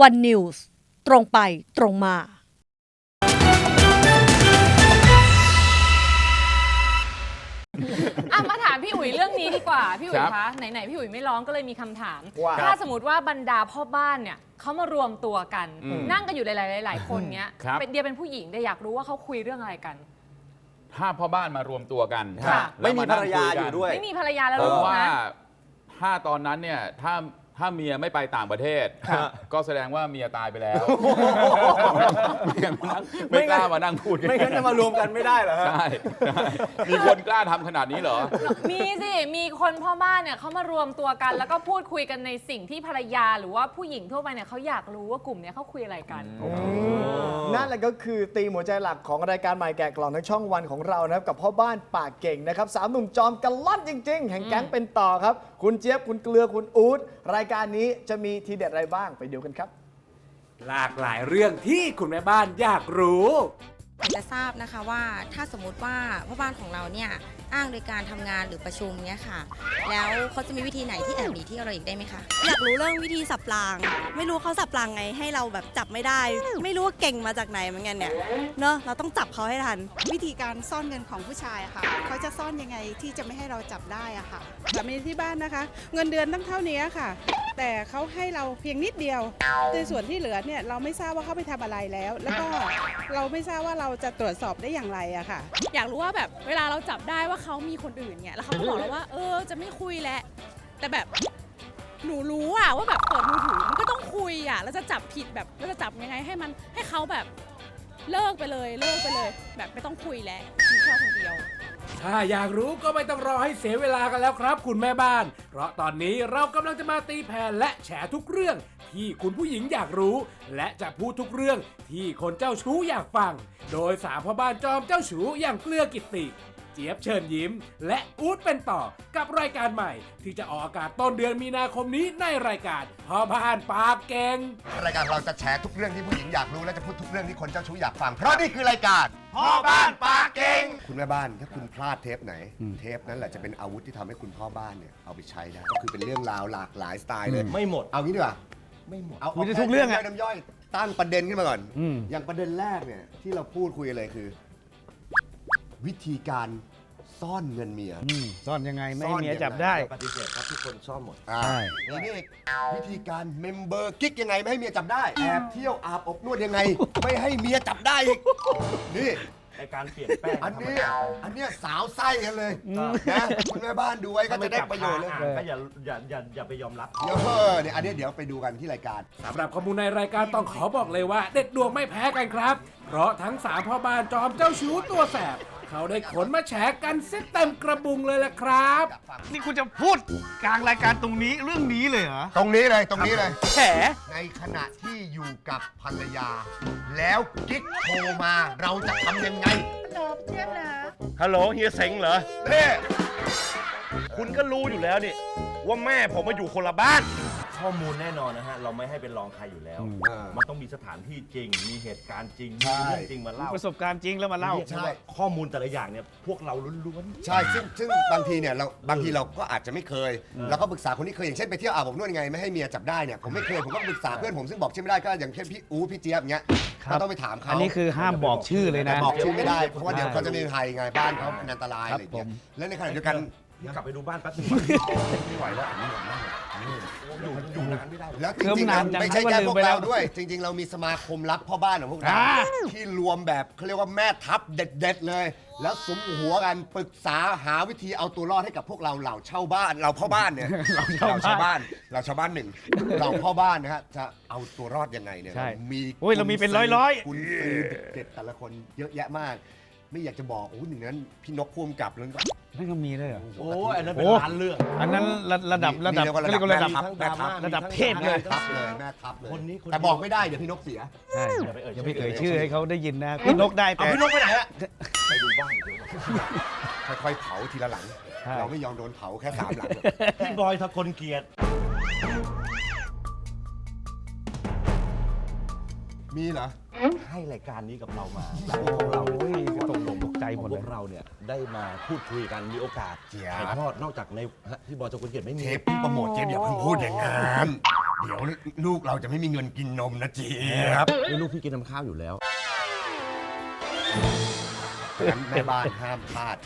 วันนิวส์ตรงไปตรงมาอะมาถามพี่อุ๋ยเรื่องนี้ดีกว่า พี่อุ๋ยครับคะไหนๆพี่อุ๋ยไม่ร้องก็เลยมีคำถาม ว่า ถ้าสมมติว่าบรรดาพ่อบ้านเนี่ยเขามารวมตัวกัน อืมนั่งกันอยู่หลายๆหลายๆคนเนี้ยครับ เป็นเดียเป็นผู้หญิงเดียอยากรู้ว่าเขาคุยเรื่องอะไรกัน ถ้าพ่อบ้านมารวมตัวกันค่ะ แล้วไม่มีภรรยานั่งคุอยู่ด้วย ไม่มีภรรยาแล้วผลูมกว่านะ ถ้าตอนนั้นเนี่ยถ้า ถ้าเมียไม่ไปต่างประเทศครับก็แสดงว่าเมียตายไปแล้วไม่งั้นมานั่งไม่กล้ามานั่งพูดกัไม่งั้นจะมารวมกันไม่ได้เหรอฮะใช่ใช่มีคนกล้าทำขนาดนี้เหรอ มีสิ มีคนพ่อบ้านเนี่ยเขามารวมตัวกัน แล้วก็พูดคุยกันในสิ่งที่ภรรยาหรือว่าผู้หญิงทั่วไปเนี่ยเขาอยากรู้ว่ากลุ่มเนี้ยเขาคุยอะไรกัน นั่นแหละก็คือตีมหัวใจหลักของรายการใหม่แกะกล่องในช่องวันของเรานะครับกับพ่อบ้านปากเก่งนะครับสามหนุ่มจอมกันล่อนจริง ๆ แห่งแก๊งเป็นต่อครับ คุณเจี๊ยบคุณเกลือคุณอู๊ดรายการนี้จะมีทีเด็ดอะไรบ้างไปดูกันครับ หลากหลายเรื่องที่คุณแม่บ้านอยากรู้ อยากจะทราบนะคะว่าถ้าสมมุติว่าพ่อบ้านของเราเนี่ย อ้างโดยการทำงานหรือประชุมเนี่ยค่ะ แล้วเขาจะมีวิธีไหนที่แอบหนีเที่ยวเราอีกได้ไหมคะ อยากรู้เรื่องวิธีสับราง ไม่รู้เขาสับรางไงให้เราแบบจับไม่ได้ ไม่รู้ว่าเก่งมาจากไหนเหมือนกันเนี่ยเนอะเราต้องจับเขาให้ทัน วิธีการซ่อนเงินของผู้ชายอะค่ะเขาจะซ่อนยังไงที่จะไม่ให้เราจับได้อะค่ะสามีที่บ้านนะคะ เงินเดือนตั้งเท่านี้ค่ะ แต่เขาให้เราเพียงนิดเดียว ในส่วนที่เหลือเนี่ยเราไม่ทราบว่าเขาไปทำอะไรแล้ว แล้วก็เราไม่ทราบว่าเราจะตรวจสอบได้อย่างไรอะค่ะ อยากรู้ว่าแบบเวลาเราจับได้ว่าเขามีคนอื่นเนี่ยแล้วเขาก็บอกเราว่า เออจะไม่คุยแล้วแต่แบบหนูรู้อะว่าแบบเปิดมือถือมันก็ต้องคุยอะแล้วจะจับผิดแบบเราจะจับยังไงให้มันให้เขาแบบเลิกไปเลยเลิกไปเลย แบบไม่ต้องคุยแล้วมีแค่คนเดียว ถ้าอยากรู้ก็ไม่ต้องรอให้เสียเวลากันแล้วครับ คุณแม่บ้าน เพราะตอนนี้เรากำลังจะมาตีแผ่และแฉทุกเรื่อง ที่คุณผู้หญิงอยากรู้ และจะพูดทุกเรื่องที่คนเจ้าชู้อยากฟัง โดยสามพ่อบ้านจอมเจ้าชู้อย่างเกลือกิตติ เจี๊ยบเชิญยิ้ม และอู๊ดเป็นต่อกับรายการใหม่ ที่จะออกอากาศต้นเดือนมีนาคมนี้ในรายการพ่อบ้านปากเก่งรายการเราจะแชร์ทุกเรื่องที่ผู้หญิงอยากรู้และจะพูดทุกเรื่องที่คนเจ้าชู้อยากฟัง เพราะนี่คือรายการพ่อบ้านปากเก่งคุณแม่บ้านถ้าคุณพลาดเทปไหน เทปนั้นแหละจะเป็นอาวุธที่ทำให้คุณพ่อบ้านเนี่ยเอาไปใช้ได้ก็คือเป็นเรื่องราวหลากหลายสไตล์เลยไม่หมดเอางี้ดีกว่าไม่หมดเอาคุยได้ทุกเรื่องอะาแค่น้ำย่อยตั้งประเด็นขึ้นมาก่อน อย่างประเด็นแรกเนี่ยที่เราพูดคุยกันเลยคือ วิธีการ ซ่อนเงินเมียซ่อนยังไงไม่ซ่ให้อนเมียยังไงจับได้ ปฏิเสธครับทุกคนซ่อนหมดอ่าใช่นี่นี่อีกวิธีการเมมเบอร์กิ๊กยังไงไม่ให้เมียจับได้แอบเที่ยวอาบอบนวดยังไง ไม่ให้เมียจับได้อีกนี่ไอการเปลี่ยนแป้งอันนี้ อันเนี้ยสาวไส้กันเลยนะคุณแม่บ้านดูไว้ก็จะได้ประโยชน์เลย ก็อย่าอย่าอย่าอย่าไปยอมรับ เดี๋ยวเออเนี่ยอันเนี้ยเดี๋ยวไปดูกันที่รายการ สำหรับข้อมูลในรายการต้องขอบอกเลยว่า เด็ดดวงไม่แพ้กันครับ เพราะทั้งสามพ่อบ้านจอมเจ้าชู้ตัวแสบ เขาได้ขนมาแฉกันเส้นเต็มกระบุงเลยล่ะครับ นี่คุณจะพูดกลางรายการตรงนี้เรื่องนี้เลยเหรอ ตรงนี้เลยตรงนี้เลย แฉ ในขณะที่อยู่กับภรรยา แล้วกิ๊กโทรมาเราจะทำยังไงฮัลโหลเฮียเซ็งเหรอ เน่คุณก็รู้อยู่แล้วนี่ว่าแม่ผมมาอยู่คนละบ้าน ข้อมูลแน่นอนนะฮะ เราไม่ให้เป็นรองใครอยู่แล้วมันต้องมีสถานที่จริง มีเหตุการณ์จริง มีเรื่องจริงมาเล่าประสบการณ์จริงแล้วมาเล่า ใช่ข้อมูลแต่ละอย่างเนี่ย พวกเราล้วนใช่ซึ่งซึ่งบางทีเนี่ยเราบางทีเราก็อาจจะไม่เคยเราก็ปรึกษาคนที่เคยอย่างเช่นไปเที่ยวอาบอบนวดยังไงไม่ให้เมียจับได้เนี่ยผมไม่เคยผมก็ปรึกษาเพื่อนผมซึ่งบอกชื่อไม่ได้ก็อย่างเช่นพี่อู๋พี่เจี๊ยบอย่างเงี้ยครับ ก็ต้องไปถามเขาอันนี้คือห้ามบอกชื่อเลยนะแต่บอกชื่อไม่ได้เพราะว่าเดี๋ยวใช่เขาจะมีภัยไงบ้านเขาเป็นอันตรายครัอะบไรอย่างเงี้ยผม แล้วในขณะเดียวกัน ๆ กลับไปดูบ้านแป๊บนึงไม่ไหวแล้วไม่ไหวแล้วอยู่ อยู่นานไม่ได้ แล้วจเริ่มริงๆนานะนจังไม่ใช่ให้แค่มันลืพมวกไปแล้เราวด้วย จริง ๆ เรามีสมาคมลับพ่อบ้านของพวกเราอ่า ที่รวมแบบเขาเรียกว่าแม่ทัพเด็ด ๆ เลย แล้วสมหัวกันปรึกษาหาวิธีเอาตัวรอดให้กับพวกเราเหล่าเช่าบ้านเราพ่อบ้านเนี่ยเราชาวบ้านเราชาวบ้านหนึ่งเราพ่อบ้านนะฮะจะเอาตัวรอดยังไงเนี่ยใช่มีโอ้ยเรามีเป็นร้อยๆ คุณซื้อเด็ดๆแต่ละคนเยอะแยะมาก ไม่อยากจะบอกโอ้โหหนึ่งนั้นพี่นกพ่วงกับแล้วก็นั่นก็มีด้วยเหรอ โอ้ยอันนั้นเป็นโอ้ล้านเรื่อง อันนั้นระระดับระดับนี่เขาเรียกว่าระดับแม่ทัพแม่ทัพระดับเทพเลยแม่ทัพเลยแม่ทัพเลยคนนี้คนนี้แต่บอกไม่ได้เดี๋ยวพี่นกเสียใช่อย่าไปเอ่ยอย่าไปเอ่ยชื่อให้เขาได้ยินนะพี่นกได้เอาแต่พี่นกไปไหนอะไปดูบ้านเดี๋ยวค่อยๆเผาทีละหลังใช่เราไม่ยอมโดนเผาแค่สามหลังหรอกพี่บอยทะคนเกียรติ มีเหรอ ให้รายการนี้กับเรามาอยากให้พวกเราโอ้ยตกลงตกใจหมดพเลวย กเราเนี่ยได้มาพูดคุยกันมีโอกาสเจี๊ยบ ถ่ายทอดนอกจากในฮะพี่บอยทะคนเกียรติไม่มีเทปเพิ่งโปรโมทเจมส์อย่าเพิ่งพูดอย่างนั้นเดี๋ยวลูกเราจะไม่มีเงินกินนมนะเจี๊ยบ นี่ลูกพี่กินน้ำข้าวอยู่แล้ว งั้นแม่บ้านห้ามพลาด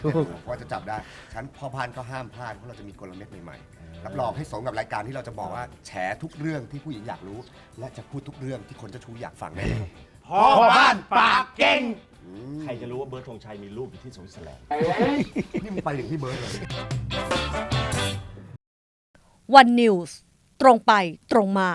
ว่าจะจับได้ฉันพ่อพานก็ห้ามพลาดเพราะเราจะมีกลเม็ดใหม่ๆรับรองให้สมกับรายการที่เราจะบอกว่าแฉทุกเรื่องที่ผู้หญิงอยากรู้ และจะพูดทุกเรื่องที่คนเจ้าชู้อยากฟังแน่พ่อบ้านปากเก่ง ใครจะรู้ว่าเบิร์ดธงชัยมีลูกอยู่ที่สวิตเซอร์แลนด์นี่มึงไปถึงที่เบิร์ดเลยวันนิวส์ตรงไปตรงมา